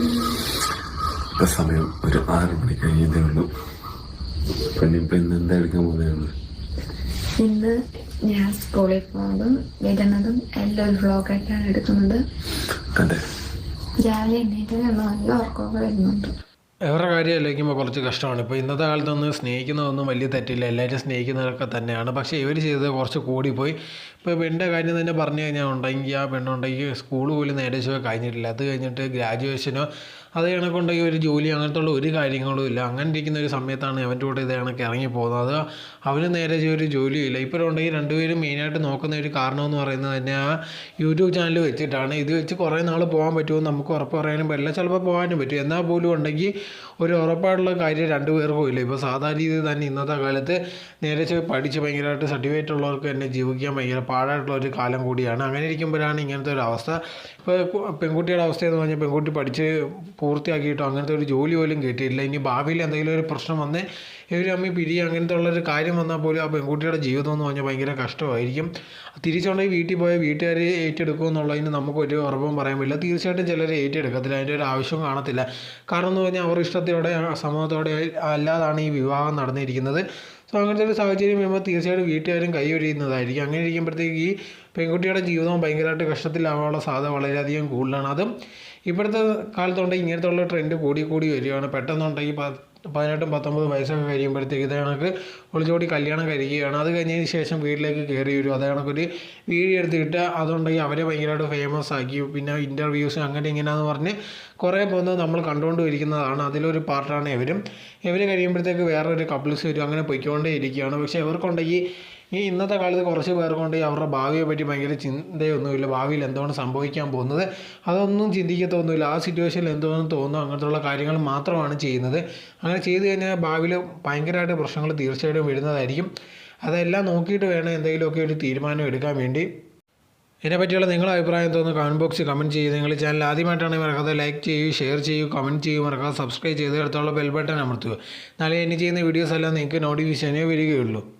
ഇപ്പൊ സമയം ഒരു ആറ് മണി കഴിഞ്ഞതേ ഉള്ളൂ. പിന്നെ ഇപ്പൊ ഇന്ന് എന്താ എടുക്കാൻ പോകുന്നതാണ് ഇന്ന്? ഞാൻ സ്കൂളിൽ പോകുന്നതും വരുന്നതും എല്ലാം ഒരു വ്ളോഗായിട്ടാണ് എടുക്കുന്നത്. അതെ. രാവിലെ എണ്ണീറ്റ് നല്ല ഉറക്കമൊക്കെ വരുന്നുണ്ട്. അവരുടെ കാര്യം ആലോചിക്കുമ്പോൾ കുറച്ച് കഷ്ടമാണ്. ഇപ്പോൾ ഇന്നത്തെ കാലത്തൊന്നും സ്നേഹിക്കുന്നതൊന്നും വലിയ തെറ്റില്ല. എല്ലാവരും സ്നേഹിക്കുന്നതൊക്കെ തന്നെയാണ്. പക്ഷേ ഇവർ ചെയ്തത് കുറച്ച് കൂടിപ്പോയി. ഇപ്പോൾ പെണ്ണിന്റെ കാര്യം തന്നെ പറഞ്ഞു കഴിഞ്ഞാൽ ഉണ്ടെങ്കിൽ ആ പെണ്ണുണ്ടെങ്കിൽ സ്കൂൾ പോലും നേരെ കഴിഞ്ഞിട്ടില്ല. അത് കഴിഞ്ഞിട്ട് ഗ്രാജുവേഷനോ അത് കണക്കുണ്ടെങ്കിൽ ഒരു ജോലി അങ്ങനത്തുള്ള ഒരു കാര്യങ്ങളും ഇല്ല. അങ്ങനെ ഇരിക്കുന്ന ഒരു സമയത്താണ് അവന്റെ കൂടെ ഇത് കണക്ക് ഇറങ്ങി പോകുന്നത് അത് അവന് നേരെ ഒരു ജോലിയില്ല ഇപ്പോൾ ഉണ്ടെങ്കിൽ രണ്ടുപേരും മെയിനായിട്ട് നോക്കുന്ന ഒരു കാരണം എന്ന് പറയുന്നത് തന്നെ ആ യൂട്യൂബ് ചാനൽ വെച്ചിട്ടാണ്. ഇത് വെച്ച് കുറേ നാൾ പോകാൻ പറ്റുമോ നമുക്ക് ഉറപ്പ് പറയാനും പറ്റില്ല. ചിലപ്പോൾ പോകാനും പറ്റും. എന്നാൽ പോലും ഉണ്ടെങ്കിൽ ഒരു ഉറപ്പായിട്ടുള്ള കാര്യം രണ്ടു പേർക്കും ഇല്ല ഇപ്പോൾ സാധാരണ രീതിയിൽ തന്നെ ഇന്നത്തെ കാലത്ത് നേരെ പഠിച്ച് ഭയങ്കരമായിട്ട് സർട്ടിഫിക്കറ്റ് ഉള്ളവർക്ക് തന്നെ ജീവിക്കാൻ ഭയങ്കര പാടായിട്ടുള്ള ഒരു കാലം കൂടിയാണ്. അങ്ങനെ ഇരിക്കുമ്പോഴാണ് ഇങ്ങനത്തെ ഒരു അവസ്ഥ. ഇപ്പോൾ പെൺകുട്ടിയുടെ അവസ്ഥയെന്ന് പറഞ്ഞാൽ പെൺകുട്ടി പഠിച്ച് പൂർത്തിയാക്കിയിട്ടോ അങ്ങനത്തെ ഒരു ജോലി പോലും കിട്ടിയില്ല ഇനി ഭാവിയിൽ എന്തെങ്കിലും ഒരു പ്രശ്നം വന്ന് ഇവർ അമ്മ പിരിയുക അങ്ങനത്തെ ഉള്ളൊരു കാര്യം വന്നാൽ പോലും ആ പെൺകുട്ടിയുടെ ജീവിതം എന്ന് പറഞ്ഞാൽ ഭയങ്കര കഷ്ടമായിരിക്കും. തിരിച്ചുകൊണ്ടെങ്കിൽ വീട്ടിൽ പോയാൽ വീട്ടുകാർ ഏറ്റെടുക്കും എന്നുള്ളതിന് നമുക്ക് ഒരു ഉറപ്പും പറയാൻ പറ്റില്ല. തീർച്ചയായിട്ടും ചിലർ ഏറ്റെടുക്കത്തില്ല. അതിന്റെ ഒരു ആവശ്യവും കാണത്തില്ല. കാരണം എന്ന് പറഞ്ഞാൽ അവർ ഇഷ്ടത്തോടെ സമൂഹത്തോടെ അല്ലാതാണ് ഈ വിവാഹം നടന്നിരിക്കുന്നത്. സോ അങ്ങനത്തെ ഒരു സാഹചര്യം വരുമ്പോൾ തീർച്ചയായിട്ടും വീട്ടുകാരും കൈയൊഴിയുന്നതായിരിക്കും അങ്ങനെ ഇരിക്കുമ്പോഴത്തേക്ക് ഈ പെൺകുട്ടിയുടെ ജീവിതം ഭയങ്കരമായിട്ട് കഷ്ടത്തിലാവാനുള്ള സാധ്യത വളരെയധികം കൂടുതലാണ്. അതും ഇപ്പോഴത്തെ കാലത്തുണ്ടെങ്കിൽ ഇങ്ങനത്തെ ഉള്ള ട്രെൻഡ് കൂടി കൂടി വരികയാണ്. പെട്ടെന്നുണ്ടെങ്കിൽ പതിനെട്ടും പത്തൊമ്പതും വയസ്സൊക്കെ കഴിയുമ്പോഴത്തേക്ക് ഇത് കണക്ക് ഒളിച്ചോടി കല്യാണം കഴിക്കുകയാണ്. അത് കഴിഞ്ഞതിന് ശേഷം വീട്ടിലേക്ക് കയറി വരും. അത് കണക്കൊരു വീഡിയോ എടുത്തിട്ട് അതുണ്ടെങ്കിൽ അവരെ ഭയങ്കരമായിട്ട് ഫേമസ് ആക്കി. പിന്നെ ഇന്റർവ്യൂസ് അങ്ങനെ ഇങ്ങനെയാന്ന് പറഞ്ഞ് കുറേ പോകുന്നത് നമ്മൾ കണ്ടുകൊണ്ട് ഇരിക്കുന്നതാണ് അതിലൊരു പാർട്ടാണ് ഇവരും. ഇവർ കഴിയുമ്പോഴത്തേക്ക് വേറൊരു കപ്പിൾസ് വരും. അങ്ങനെ പൊയ്ക്കൊണ്ടേ ഇരിക്കുകയാണ് പക്ഷേ ഇവർക്കുണ്ടെങ്കിൽ ഈ ഇന്നത്തെ കാലത്ത് കുറച്ച് പേർക്കൊണ്ട് അവരുടെ ഭാവിയെ പറ്റി ഭയങ്കര ചിന്തയൊന്നുമില്ല. ഭാവിയിൽ എന്താണ് സംഭവിക്കാൻ പോകുന്നത്? അതൊന്നും ചിന്തിക്കത്തൊന്നുമില്ല. ആ സിറ്റുവേഷനിൽ എന്തോന്ന് തോന്നുന്നു? അങ്ങനത്തുള്ള കാര്യങ്ങൾ മാത്രമാണ് ചെയ്യുന്നത്. അങ്ങനെ ചെയ്തു കഴിഞ്ഞാൽ ഭാവിയിൽ ഭയങ്കരമായിട്ട് പ്രശ്നങ്ങൾ തീർച്ചയായിട്ടും വരുന്നതായിരിക്കും. അതെല്ലാം നോക്കിയിട്ട് വേണം എന്തെങ്കിലുമൊക്കെ ഒരു തീരുമാനം എടുക്കാൻ വേണ്ടി. ഇതിനെപ്പറ്റിയുള്ള നിങ്ങളുടെ അഭിപ്രായം തോന്നുന്നു കമന്റ് ബോക്സിൽ കമന്റ് ചെയ്യുക. നിങ്ങൾ ചാനൽ ആദ്യമായിട്ടാണെങ്കിൽ മറക്കാതെ ലൈക്ക് ചെയ്യൂ ഷെയർ ചെയ്യൂ കമന്റ് ചെയ്യൂ മറക്കാതെ സബ്സ്ക്രൈബ് ചെയ്ത് അടുത്തുള്ള ബെൽ ബട്ടൺ അമർത്തുക. നാളെ ഇനി ചെയ്യുന്ന വീഡിയോസ് എല്ലാം നിങ്ങൾക്ക് നോട്ടിഫിക്കേഷനേ വരികയുള്ളൂ.